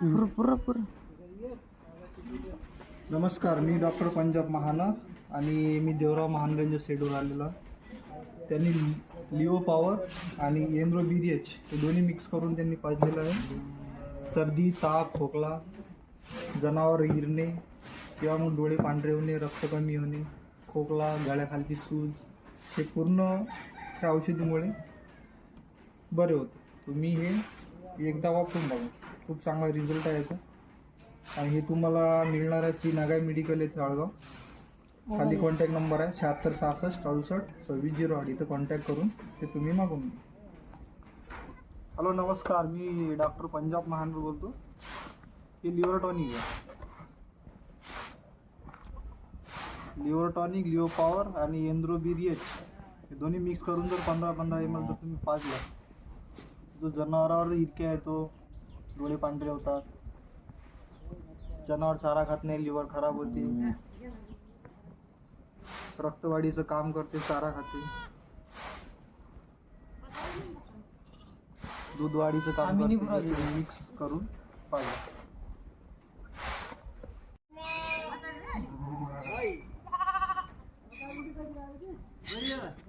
पुरं पुरं पुरं. नमस्कार मी डॉक्टर पंजाब महाना आणि मी देवराव महानरंज सेडूर आलेलो आहे. त्यांनी लिओ पॉवर आणि एनरो बी डी एच हे दोन्ही मिक्स करून त्यांनी पाजलेलं आहे. सर्दी ताप खोकला जनावर हिरणे किंवा मग डोळे पांढरे होणे रक्त कमी होणे खोकला गळ्याखालची सूज हे पूर्ण त्या औषधीमुळे बरे होते. तुम्ही हे एकदा वापरून बघा. खूप चांगला रिझल्ट आहे याचा आणि हे तुम्हाला मिळणार आहे श्री नागाई मेडिकल येथे आळगाव. खाली कॉन्टॅक्ट नंबर आहे शहात्तर सहासष्ट अडुसष्ट सव्वीस झिरो आठ. इथं कॉन्टॅक्ट करून ते तुम्ही मागून घ्या. हॅलो नमस्कार. मी डॉक्टर पंजाब महानवर बोलतो. हे लिव्हर टॉनिक आहे लिव्हर टॉनिक लिओ पॉवर आणि एन्ड्रो बी डी एच हे दोन्ही मिक्स करून जर पंधरा पंधरा एम एल जर तुम्ही पाजला जो जनावरावर इतके येतो डोळे पांढरे होतात. जनावर चारा खात नाही लिव्हर खराब होते. रक्तवाढीचं काम करते चारा खाते. दूध दूधवाढीचं काम करते मिक्स करून पाहिजे. Yeah.